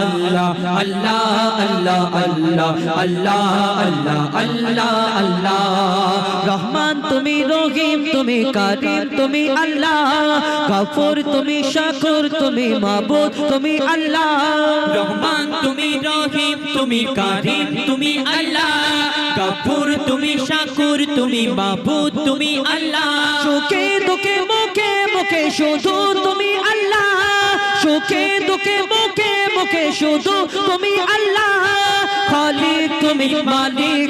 আল্লাহ আল্লাহ আল্লাহ আল্লাহ আল্লাহ আল্লাহ আল্লাহ আল্লাহ। রহমান তুমি রহিম, তুমি কারিম তুমি আল্লাহ। তুমি শাকুর, তুমি মাবুদ, তুমি আল্লাহ। রহমান তুমি রহিম, তুমি কারিম তুমি আল্লাহ। তুমি শাকুর, তুমি তুমি আল্লাহ। সুখে দুঃখে মুখে মুখে শুধু তুমি আল্লাহ। সুখে দুঃখে মুখে মুখে শুধু তুমি আল্লাহ খালি তুমি মালিক।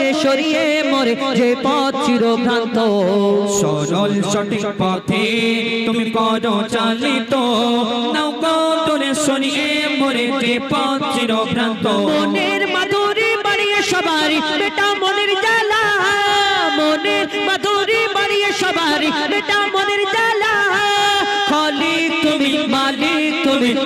দূরে সরিয়ে মরে যে পথ চিরভ্রান্ত। সরল সঠিক পথে তুমি করো চালিত। নৌকো তোরে শনিয়ে মরে যে পথ চিরভ্রান্ত। মনের মাধুরী বাড়িয়ে সবারই বেটা মনের জ্বালা। মনের মাধুরী বাড়িয়ে সবারই বেটা মনের জ্বালা।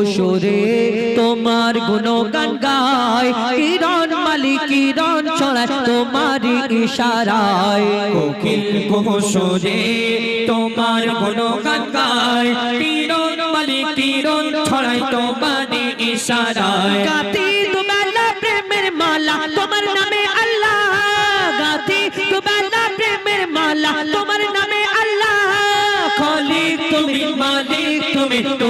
কোহসরে তোমার গুণগান গায় কিরণ মালিক কিরণ ছড়ায় তোমার ইশারায়। কোকিল কোহসরে তোমার গুণগান গায় কিরণ মালিক কিরণ ছড়াই তোমার ইশারায়। গাতি দুবেলা প্রেমের মালা তোমার নামে আল্লাহ। গাতি দুবেলা প্রেমের মালা তোমার নামে আল্লাহ। খালিক তুমি মালিক তুমি আল্লাহ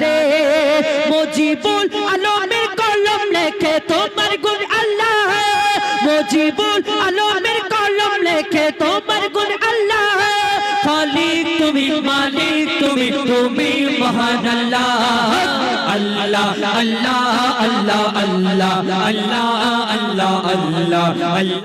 রে মজিবুল আলমের কলম লেখে তোমার গুণ আল্লাহ। মজিবুল আলমের কলম লেখে তোমার গুণ আল্লাহ। খালিক তুমি মালিক, তুমি তুমি মহান আল্লাহ আল্লাহ আল্লাহ আল্লাহ আল্লাহ আল্লাহ আল্লাহ আল্লাহ।